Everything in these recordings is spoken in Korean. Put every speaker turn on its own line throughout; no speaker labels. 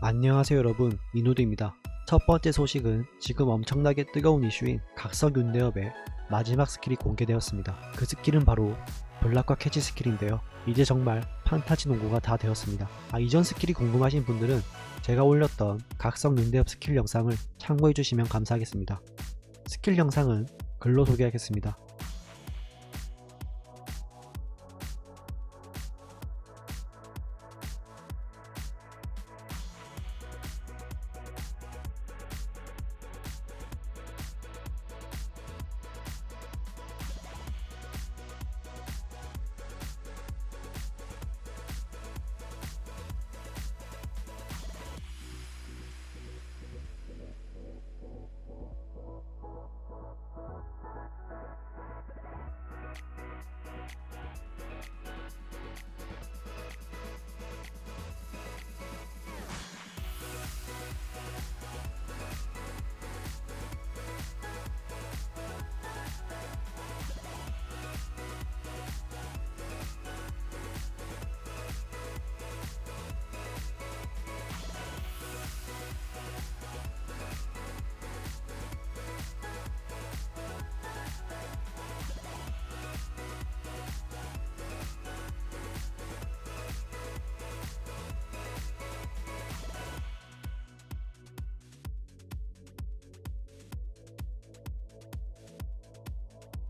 안녕하세요 여러분 민우드입니다. 첫 번째 소식은 지금 엄청나게 뜨거운 이슈인 각성 윤대업의 마지막 스킬이 공개되었습니다. 그 스킬은 바로 블락과 캐치 스킬인데요. 이제 정말 판타지 농구가 다 되었습니다. 아 이전 스킬이 궁금하신 분들은 제가 올렸던 각성 윤대업 스킬 영상을 참고해 주시면 감사하겠습니다. 스킬 영상은 글로 소개하겠습니다.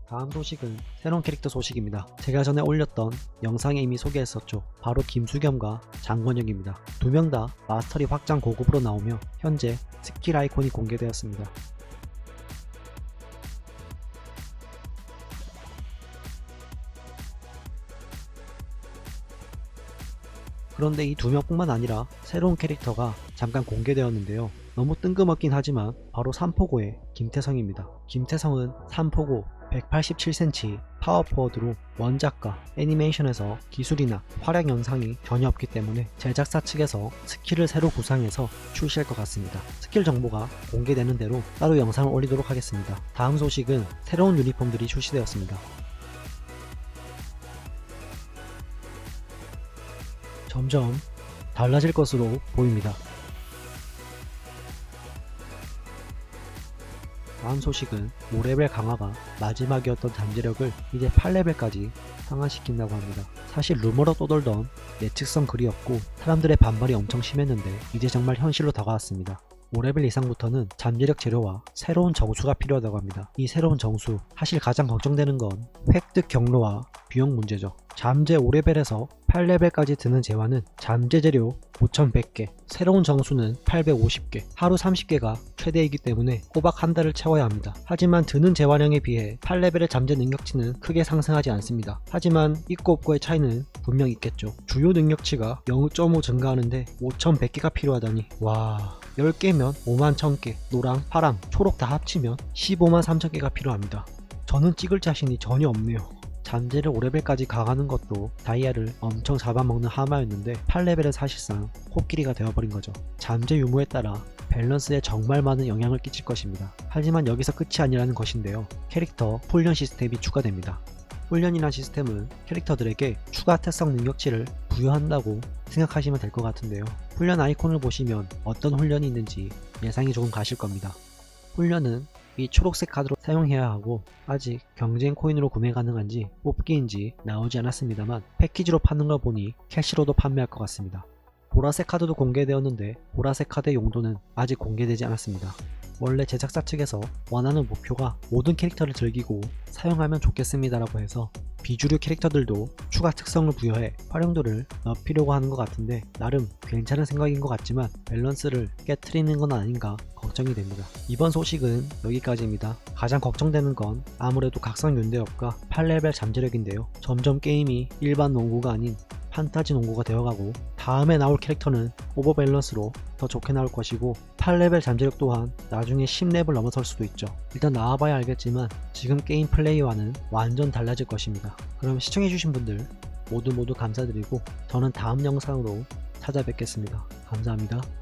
다음 소식은 새로운 캐릭터 소식입니다. 제가 전에 올렸던 영상에 이미 소개했었죠. 바로 김수겸과 장건영입니다. 두 명 다 마스터리 확장 고급으로 나오며 현재 스킬 아이콘이 공개되었습니다. 그런데 이 두 명뿐만 아니라 새로운 캐릭터가 잠깐 공개되었는데요. 너무 뜬금없긴 하지만 바로 삼포고의 김태성입니다. 김태성은 삼포고 187cm 파워포워드로 원작과 애니메이션에서 기술이나 활약 영상이 전혀 없기 때문에 제작사 측에서 스킬을 새로 구상해서 출시할 것 같습니다. 스킬 정보가 공개되는 대로 따로 영상을 올리도록 하겠습니다. 다음 소식은 새로운 유니폼들이 출시되었습니다. 점점 달라질 것으로 보입니다. 다음 소식은 5레벨 강화가 마지막이었던 잠재력을 이제 8레벨까지 상한시킨다고 합니다. 사실 루머로 떠돌던 예측성 글이었고 사람들의 반발이 엄청 심했는데 이제 정말 현실로 다가왔습니다. 5레벨 이상부터는 잠재력 재료와 새로운 정수가 필요하다고 합니다. 이 새로운 정수, 사실 가장 걱정되는 건 획득 경로와 비용 문제죠. 잠재 5레벨에서 8레벨까지 드는 재화는 잠재 재료 5100개, 새로운 정수는 850개, 하루 30개가 최대이기 때문에 꼬박 한 달을 채워야 합니다. 하지만 드는 재화량에 비해 8레벨의 잠재 능력치는 크게 상승하지 않습니다. 하지만 있고 없고의 차이는 분명 있겠죠. 주요 능력치가 0.5 증가하는데 5100개가 필요하다니 와... 10개 면 5만 1000개, 노랑, 파랑, 초록 다 합치면 15만 3000개가 필요합니다. 저는 찍을 자신이 전혀 없네요. 잠재를 5레벨까지 강하는 것도 다이아를 엄청 잡아먹는 하마였는데 8레벨은 사실상 코끼리가 되어버린 거죠. 잠재 유무에 따라 밸런스에 정말 많은 영향을 끼칠 것입니다. 하지만 여기서 끝이 아니라는 것인데요. 캐릭터 훈련 시스템이 추가됩니다. 훈련이란 시스템은 캐릭터들에게 추가 특성 능력치를 부여한다고 생각하시면 될 것 같은데요. 훈련 아이콘을 보시면 어떤 훈련이 있는지 예상이 조금 가실 겁니다. 훈련은 이 초록색 카드로 사용해야 하고 아직 경쟁 코인으로 구매 가능한지 뽑기인지 나오지 않았습니다만 패키지로 파는 걸 보니 캐시로도 판매할 것 같습니다. 보라색 카드도 공개되었는데 보라색 카드의 용도는 아직 공개되지 않았습니다. 원래 제작사 측에서 원하는 목표가 모든 캐릭터를 즐기고 사용하면 좋겠습니다라고 해서 비주류 캐릭터들도 추가 특성을 부여해 활용도를 높이려고 하는 것 같은데 나름 괜찮은 생각인 것 같지만 밸런스를 깨트리는 건 아닌가 걱정이 됩니다. 이번 소식은 여기까지입니다. 가장 걱정되는 건 아무래도 각성 윤대업과 8레벨 잠재력인데요. 점점 게임이 일반 농구가 아닌 판타지 농구가 되어가고 다음에 나올 캐릭터는 오버 밸런스로 더 좋게 나올 것이고 8레벨 잠재력 또한 나중에 10렙을 넘어설 수도 있죠. 일단 나와봐야 알겠지만 지금 게임 플레이와는 완전 달라질 것입니다. 그럼 시청해주신 분들 모두 모두 감사드리고 저는 다음 영상으로 찾아뵙겠습니다. 감사합니다.